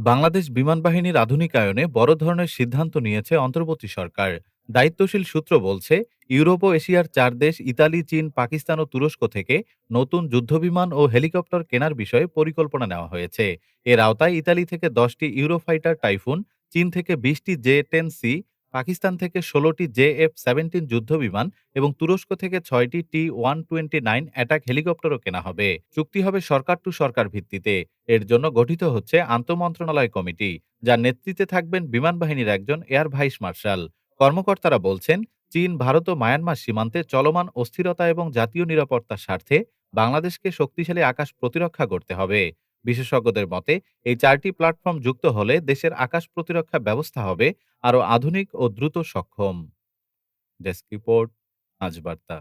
বাংলাদেশ বিমান বাহিনীর আধুনিকায়নে বড় ধরনের সিদ্ধান্ত নিয়েছে অন্তর্বর্তী সরকার। দায়িত্বশীল সূত্র বলছে, ইউরোপ ও এশিয়ার চার দেশ, ইতালি, চীন, পাকিস্তান ও তুরস্ক থেকে নতুন যুদ্ধবিমান ও হেলিকপ্টার কেনার বিষয়ে পরিকল্পনা নেওয়া হয়েছে। এর আওতায় ইতালি থেকে দশটি ইউরোফাইটার টাইফুন, চীন থেকে বিশটি জে টেন সি পাকিস্তান থেকে ষোলোটি জে এফ সেভেন্টিন যুদ্ধবিমান এবং তুরস্ক থেকে ছয়টি T one twenty nine attack হেলিকপ্টারও কেনা হবে। চুক্তি হবে সরকার টু সরকার ভিত্তিতে। এর জন্য গঠিত হচ্ছে আন্তঃমন্ত্রণালয় কমিটি, যার নেতৃত্বে থাকবেন বিমান বাহিনীর একজন এয়ার ভাইস মার্শাল। কর্মকর্তারা বলছেন, চীন, ভারত ও মায়ানমার সীমান্তে চলমান অস্থিরতা এবং জাতীয় নিরাপত্তার স্বার্থে বাংলাদেশকে শক্তিশালী আকাশ প্রতিরক্ষা করতে হবে। বিশেষজ্ঞদের মতে, এই চারটি প্ল্যাটফর্ম যুক্ত হলে দেশের আকাশ প্রতিরক্ষা ব্যবস্থা হবে আরও আধুনিক ও দ্রুত সক্ষম। ডেস্ক রিপোর্ট আজ বার্তা।